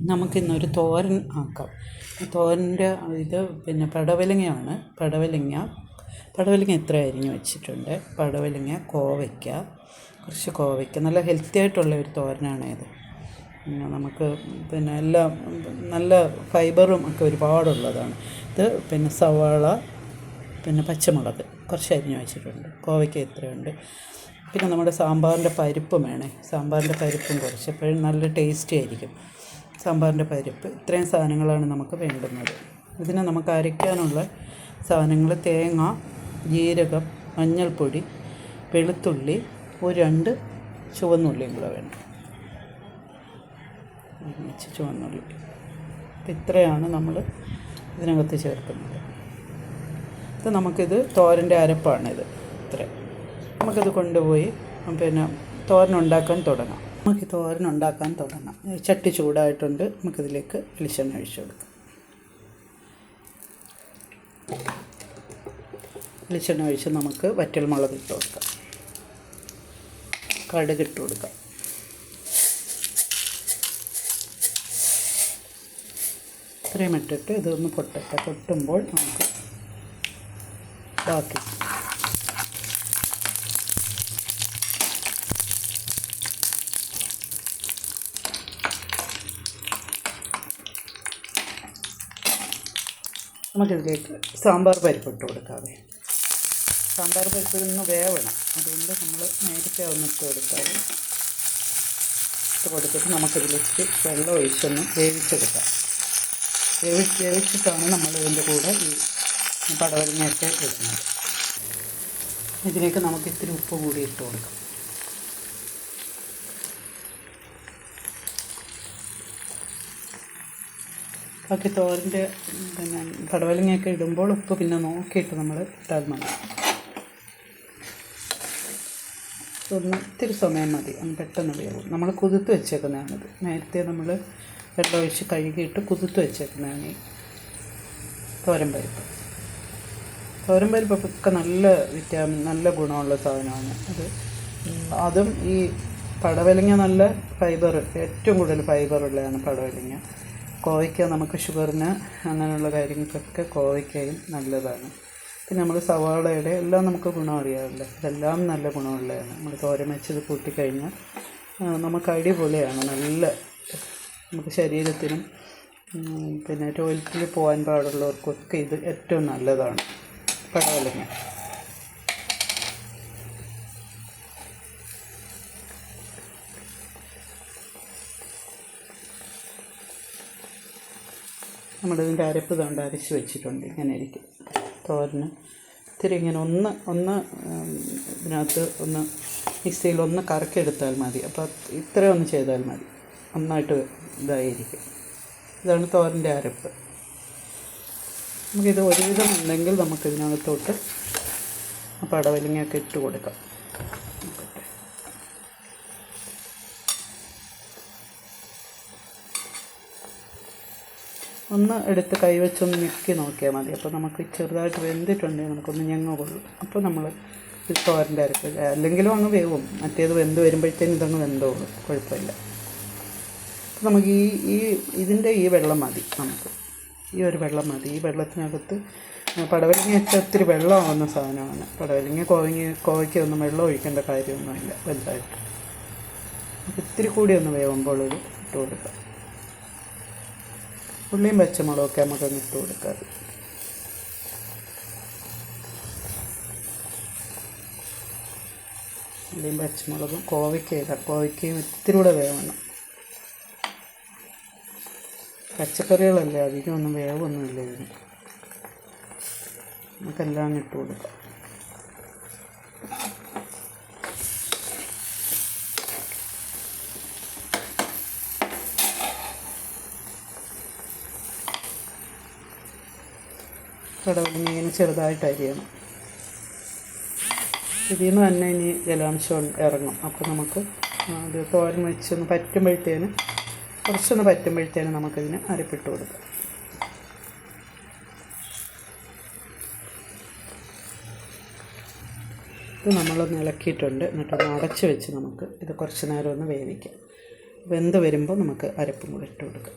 നമുക്കിന്നൊരു തോരൻ ആക്കാം. തോരന്റെ ഇത് പിന്നെ പടവലങ്ങയാണ്. പടവലങ്ങ. പടവലങ്ങ ഇത്ര അരിഞ്ഞ് വെച്ചിട്ടുണ്ട്. പടവലങ്ങ കോവയ്ക്ക. കുറച്ച് കോവയ്ക്ക. നല്ല ഹെൽത്തി ആയിട്ടുള്ള ഒരു തോരനാണ് ഇത്. നമുക്ക് പിന്നെ എല്ലാം നല്ല ഫൈബറും ഒക്കെ ഒരുപാടുള്ളതാണ്. ഇത് പിന്നെ സവാള പിന്നെ പച്ചമുളക് കുറച്ച് അരിഞ്ഞ് വെച്ചിട്ടുണ്ട്. കോവയ്ക്ക ഇത്രയുണ്ട്. പിന്നെ നമ്മുടെ സാമ്പാറിന്റെ പരിപ്പും വേണേ. സാമ്പാറിന്റെ പരിപ്പും കുറച്ച്. എപ്പോഴും നല്ല ടേസ്റ്റി ആയിരിക്കും. സാമ്പാറിന്റെ പരിപ്പ്. ഇത്രയും സാധനങ്ങളാണ് നമുക്ക് വേണ്ടുന്നത്. ഇതിന് നമുക്ക് അരയ്ക്കാനുള്ള സാധനങ്ങൾ തേങ്ങ ജീരകം മഞ്ഞൾപ്പൊടി വെളുത്തുള്ളി ഒരു രണ്ട് ചുവന്നുള്ളിയും കൂടെ വേണം. ഒരുമിച്ച് ചുവന്നുള്ളി. ഇത്രയാണ് നമ്മൾ ഇതിനകത്ത് ചേർക്കുന്നത്. ഇത് നമുക്കിത് തോരന്റെ അരപ്പാണിത്. ഇത്ര. നമുക്കിത് കൊണ്ടുപോയി പിന്നെ തോരനുണ്ടാക്കാൻ തുടങ്ങാം. നമുക്ക് തോരൻ ഉണ്ടാക്കാൻ തുടങ്ങാം. ചട്ടി ചൂടായിട്ടുണ്ട്. നമുക്കിതിലേക്ക് വെളിച്ചെണ്ണ ഒഴിച്ചു കൊടുക്കാം. വെളിച്ചെണ്ണ ഒഴിച്ച് നമുക്ക് വറ്റൽമുളക് ഇട്ട് കൊടുക്കാം. കടുക് ഇട്ട് കൊടുക്കാം. ഇത്രയും ഇട്ടിട്ട് ഇതൊന്ന് പൊട്ടട്ടെ. പൊട്ടുമ്പോൾ നമുക്ക് ബാക്കി നമുക്കിതിലേക്ക് സാമ്പാർ പരിപ്പ് ഇട്ട് കൊടുക്കാതെ സാമ്പാർ പരിപ്പ് ഒന്ന് വേവണം. അതുകൊണ്ട് നമ്മൾ നേരത്തെ ഒന്ന് ഇട്ട് കൊടുക്കാതെ ഇട്ട് കൊടുത്തിട്ട് നമുക്കിതിലേക്ക് വെള്ളം ഒഴിച്ചൊന്ന് വേവിച്ചെടുക്കാം. വേവി വേവിച്ചിട്ടാണ് നമ്മൾ ഇതിന്റെ കൂടെ ഈ പടവലങ്ങയൊക്കെ ഇടുന്നത്. ഇതിലേക്ക് നമുക്ക് ഇത്തിരി ഉപ്പ് കൂടി ഇട്ട് കൊടുക്കാം. ബാക്കി തോരന്റെ പിന്നെ പടവലങ്ങയൊക്കെ ഇടുമ്പോൾ ഉപ്പ് പിന്നെ നോക്കിയിട്ട് നമ്മൾ ഇട്ടാൽ മതി. ഒന്ന് ഇത്തിരി സമയം മതി. ഒന്ന് പെട്ടെന്ന് വേവും. നമ്മൾ കുതിർത്ത് വെച്ചേക്കുന്നതാണിത് നേരത്തെ നമ്മൾ വെള്ളം ഒഴിച്ച് കഴുകിയിട്ട് കുതിർത്ത് വെച്ചേക്കുന്നതാണ് ഈ തോരൻ പരിപ്പ്. തോരൻ പരിപ്പൊക്കെ നല്ല വിറ്റാമിൻ നല്ല ഗുണമുള്ള സാധനമാണ് അത്. അതും ഈ പടവലങ്ങ നല്ല ഫൈബർ ഏറ്റവും കൂടുതൽ ഫൈബർ ഉള്ളതാണ് പടവലങ്ങ. കോവയ്ക്ക നമുക്ക് ഷുഗറിന് അങ്ങനെയുള്ള കാര്യങ്ങൾക്കൊക്കെ കോവയ്ക്കയും നല്ലതാണ്. പിന്നെ നമ്മൾ സവാളയുടെ എല്ലാം നമുക്ക് ഗുണം അറിയാമല്ലോ. ഇതെല്ലാം നല്ല ഗുണമുള്ളതാണ്. നമ്മൾ തോരൻ വെച്ചത് കൂട്ടിക്കഴിഞ്ഞാൽ നമുക്ക് അടിപൊളിയാണ് നല്ല നമുക്ക് ശരീരത്തിനും പിന്നെ ടോയ്ലറ്റിൽ പോകാൻ പാടുള്ളവർക്കൊക്കെ ഇത് ഏറ്റവും നല്ലതാണ്. പടവലങ്ങ. നമ്മളിതിന്റെ അരപ്പ് തൊണ്ട് അരച്ച് വെച്ചിട്ടുണ്ട് ഇങ്ങനെ ഇരിക്കും തോരന് ഇത്തിരി ഇങ്ങനെ ഒന്ന് ഒന്ന് ഇതിനകത്ത് ഒന്ന് മിക്സിയിൽ ഒന്ന് കറക്കെടുത്താൽ മതി. അപ്പോൾ ഇത്രയും ഒന്ന് ചെയ്താൽ മതി. നന്നായിട്ട് ഇതായിരിക്കും. ഇതാണ് തോരന്റെ അരപ്പ്. നമുക്കിത് ഒരുവിധം ഉണ്ടെങ്കിൽ നമുക്കിതിനകത്തോട്ട് പടവലിങ്ങയൊക്കെ ഇട്ട് കൊടുക്കാം. ഒന്ന് എടുത്ത് കൈവച്ചൊന്ന് ഞെക്കി നോക്കിയാൽ മതി. അപ്പോൾ നമുക്ക് ചെറുതായിട്ട് വെന്തിട്ടുണ്ടെങ്കിൽ നമുക്കൊന്ന് ഞങ്ങ കൊള്ളും അപ്പോൾ നമ്മൾ തോരന്റെ അരക്ക് അല്ലെങ്കിലും അങ്ങ് വേവും. മറ്റേത് വെന്ത് വരുമ്പോഴത്തേനും ഇതങ്ങ് വെന്തോളും കുഴപ്പമില്ല. അപ്പോൾ നമുക്ക് ഈ ഈ ഇതിന്റെ ഈ വെള്ളം മതി നമുക്ക്. ഈ ഒരു വെള്ളം മതി. ഈ വെള്ളത്തിനകത്ത് പടവലങ്ങയൊക്കെ ഒത്തിരി വെള്ളമാവുന്ന സാധനമാണ്. പടവലങ്ങ കോവങ്ങ കോവയ്ക്കൊന്നും വെള്ളം ഒഴിക്കേണ്ട കാര്യമൊന്നുമില്ല. വലുതായിട്ട്. ഇത്തിരി കൂടി ഒന്ന് വേവുമ്പോൾ ഒരു ഇട്ട് കൊടുക്കാം. ഉള്ളിയും പച്ചമുളകൊക്കെ നമുക്കൊന്ന് ഇട്ട് കൊടുക്കാം. ഉള്ളിയും പച്ചമുളകും കോവയ്ക്ക കോവയ്ക്കയും ഇത്തിരി കൂടെ വേവണം. പച്ചക്കറികളല്ലേ അധികം ഒന്നും വേവൊന്നുമില്ല ഇതിന്. നമുക്കെല്ലാം ഇട്ട് കൊടുക്കാം. കടവലിന് ഇങ്ങനെ ചെറുതായിട്ട് അരിയണം ഇതിൽ നിന്ന് തന്നെ ഇനി ജലാംശം ഇറങ്ങും. അപ്പോൾ നമുക്ക് അത് തോരൻ വെച്ചൊന്ന് പറ്റുമ്പോഴത്തേന് കുറച്ചൊന്ന് പറ്റുമ്പോഴത്തേന് നമുക്കിതിന് അരപ്പിട്ട് കൊടുക്കാം. ഇത് നമ്മളൊന്ന് ഇളക്കിയിട്ടുണ്ട്. എന്നിട്ടൊന്ന് അടച്ച് വെച്ച് നമുക്ക് ഇത് കുറച്ച് നേരം ഒന്ന് വേവിക്കാം. വെന്ത് വരുമ്പോൾ നമുക്ക് അരപ്പും കൂടെ ഇട്ട് കൊടുക്കാം.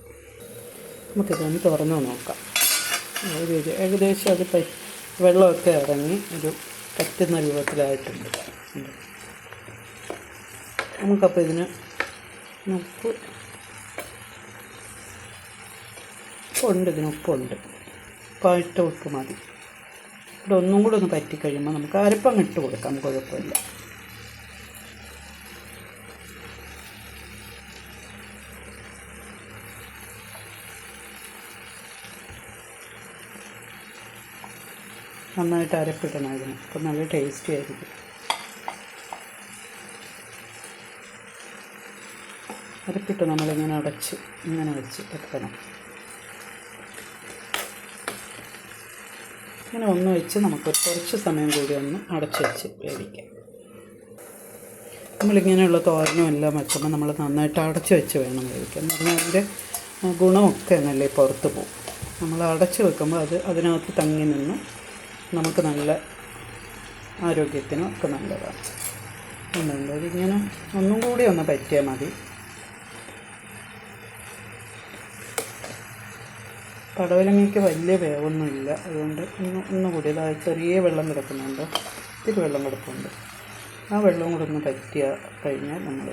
നമുക്കിതൊന്ന് തുറന്ന് നോക്കാം. ഒരു ഒരു ഏകദേശം അത് വെള്ളമൊക്കെ ഇറങ്ങി ഒരു പറ്റുന്ന രൂപത്തിലായിട്ടുണ്ട്. നമുക്കപ്പോൾ ഇതിന് ഉപ്പ് ഉണ്ട് ഇതിന് ഉപ്പുണ്ട്. പാട്ട ഉപ്പ് മതി. ഇവിടെ ഒന്നും കൂടെ ഒന്ന് പറ്റിക്കഴിയുമ്പോൾ നമുക്ക് അരപ്പം ഇട്ട് കൊടുക്കാം കുഴപ്പമില്ല. നന്നായിട്ട് അരപ്പിടണം ഇതിന് അപ്പം നല്ല ടേസ്റ്റി ആയിരിക്കും. അരപ്പിട്ട് നമ്മളിങ്ങനെ അടച്ച് ഇങ്ങനെ വെച്ച് വെക്കണം. ഇങ്ങനെ ഒന്ന് വെച്ച് നമുക്ക് കുറച്ച് സമയം കൂടി ഒന്ന് അടച്ച് വെച്ച് വേവിക്കാം. നമ്മളിങ്ങനെയുള്ള തോരനും എല്ലാം വെക്കുമ്പോൾ നമ്മൾ നന്നായിട്ട് അടച്ച് വെച്ച് വേണം വേവിക്കാൻ. എന്ന് പറഞ്ഞാൽ അതിന്റെ ഗുണമൊക്കെ നല്ല പുറത്ത് പോകും. നമ്മൾ അടച്ച് വെക്കുമ്പോൾ അത് അതിനകത്ത് തങ്ങി നിന്ന് നമുക്ക് നല്ല ആരോഗ്യത്തിനും ഒക്കെ നല്ലതാണ് ഒന്നുണ്ട് ഇങ്ങനെ ഒന്നും കൂടി ഒന്ന് പറ്റിയാൽ മതി. പടവലങ്ങയ്ക്ക് വലിയ വേവൊന്നുമില്ല. അതുകൊണ്ട് ഒന്ന് ഒന്നുകൂടി അതായത് ചെറിയ വെള്ളം കിടക്കുന്നുണ്ട്. ഇത്തിരി വെള്ളം കിടക്കുന്നുണ്ട് ആ വെള്ളം കൂടെ ഒന്ന് പറ്റിയ കഴിഞ്ഞാൽ നമ്മൾ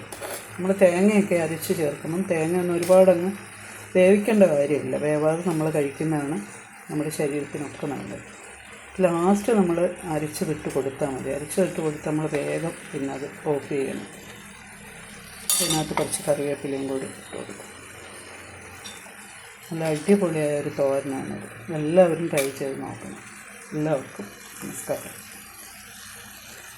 നമ്മൾ തേങ്ങയൊക്കെ അരച്ച് ചേർക്കുമ്പം തേങ്ങ ഒന്നും ഒരുപാടങ്ങ് വേവിക്കേണ്ട കാര്യമില്ല. വേവാതെ നമ്മൾ കഴിക്കുന്നതാണ് നമ്മുടെ ശരീരത്തിനൊക്കെ നല്ലത്. ലാസ്റ്റ് നമ്മൾ അരിച്ച് വിട്ട് കൊടുത്താൽ മതി. അരിച്ച് വിട്ട് കൊടുത്ത് നമ്മൾ വേഗം പിന്നെ അത് ഓഫ് ചെയ്യണം. അതിനകത്ത് കുറച്ച് കറിവേപ്പിലയും കൂടി ഇട്ട് കൊടുക്കും. നല്ല അടിപൊളിയായ ഒരു തോരനാണിത് എല്ലാവരും ട്രൈ ചെയ്ത് നോക്കണം. എല്ലാവർക്കും നമസ്കാരം.